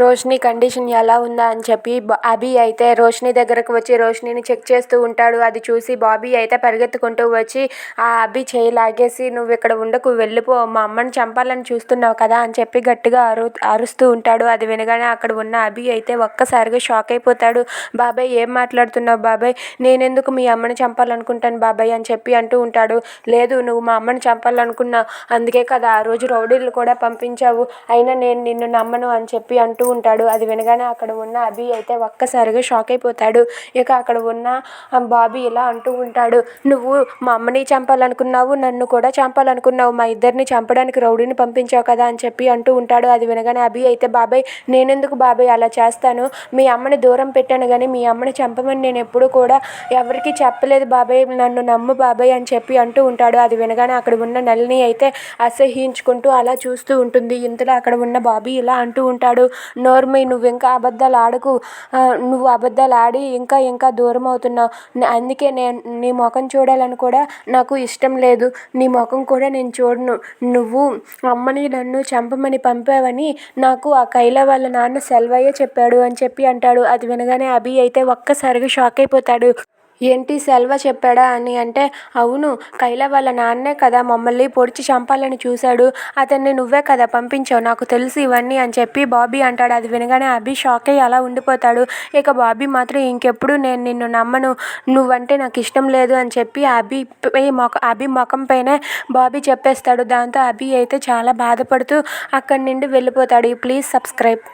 Roshini condition ఎలా ఉందా అని చెప్పి అభి అయితే రోషిని దగ్గరకు వచ్చి రోషినిని చెక్ చేస్తూ ఉంటాడు. అది చూసి బాబీ అయితే పరిగెత్తుకుంటూ వచ్చి ఆ అభి చేయి లాగేసి నువ్వు ఇక్కడ ఉండకు వెళ్ళిపో. మా అమ్మని చంపాలని చూస్తున్నావు కదా అని చెప్పి గట్టిగా అరు అరుస్తూ ఉంటాడు. అది వినగానే అక్కడ ఉన్న అభి అయితే ఒక్కసారిగా షాక్ అయిపోతాడు. బాబాయ్ ఏం మాట్లాడుతున్నావు బాబాయ్? నేనెందుకు మీ అమ్మని చంపాలనుకుంటాను బాబాయ్ అని చెప్పి అంటూ ఉంటాడు. లేదు నువ్వు మా అమ్మని చంపాలనుకున్నావు. అందుకే కదా ఆ రోజు రౌడీలు కూడా పంపించావు. అయినా నేను నిన్ను నమ్మను అని చెప్పి అంటూ ఉంటాడు అది వినగానే అక్కడ ఉన్న అభి అయితే ఒక్కసారిగా షాక్ అయిపోతాడు. ఇక అక్కడ ఉన్న బాబీ ఇలా అంటూ ఉంటాడు నువ్వు మా అమ్మని చంపాలనుకున్నావు నన్ను కూడా చంపాలనుకున్నావు మా ఇద్దరిని చంపడానికి రౌడీని పంపించావు కదా అని చెప్పి అంటూ ఉంటాడు. అది వినగానే అభి అయితే బాబాయ్ నేనెందుకు బాబాయ్ అలా చేస్తాను? మీ అమ్మని దూరం పెట్టాను కానీ మీ అమ్మని చంపమని నేను ఎప్పుడు కూడా ఎవరికి చెప్పలేదు బాబాయ్ నన్ను నమ్ము బాబాయ్ అని చెప్పి అంటూ ఉంటాడు. అది వినగానే అక్కడ ఉన్న నలిని అయితే అసహ్యించుకుంటూ అలా చూస్తూ ఉంటుంది. ఇంతలో అక్కడ ఉన్న బాబీ ఇలా అంటూ ఉంటాడు నోర్మై నువ్వు ఇంకా అబద్ధాలు ఆడకు. నువ్వు అబద్ధాలు ఆడి ఇంకా ఇంకా దూరం అవుతున్నావు అందుకే నేను నీ ముఖం చూడాలని కూడా నాకు ఇష్టం లేదు. నీ ముఖం కూడా నేను చూడను. నువ్వు అమ్మని నన్ను చంపమని పంపావని నాకు ఆ కైల వాళ్ళ నాన్న సెల్వయ్య చెప్పాడు అని చెప్పి అంటాడు. అది వినగానే అభి అయితే ఒక్కసారిగా షాక్ అయిపోతాడు. ఏంటి సెల్వ చెప్పాడా అని అంటే అవును కైల వాళ్ళ నాన్నే కదా మమ్మల్ని పొడిచి చంపాలని చూశాడు. అతన్ని నువ్వే కదా పంపించావు నాకు తెలుసు ఇవన్నీ అని చెప్పి బాబీ అంటాడు. అది వినగానే అభి షాక్ అయ్యి అలా ఉండిపోతాడు. ఇక బాబీ మాత్రం ఇంకెప్పుడు నేను నిన్ను నమ్మను నువ్వంటే నాకు ఇష్టం లేదు అని చెప్పి అభి మొక అభి ముఖం పైనే బాబీ చెప్పేస్తాడు. దాంతో అభి అయితే చాలా బాధపడుతూ అక్కడి నుండి వెళ్ళిపోతాడు. Please subscribe.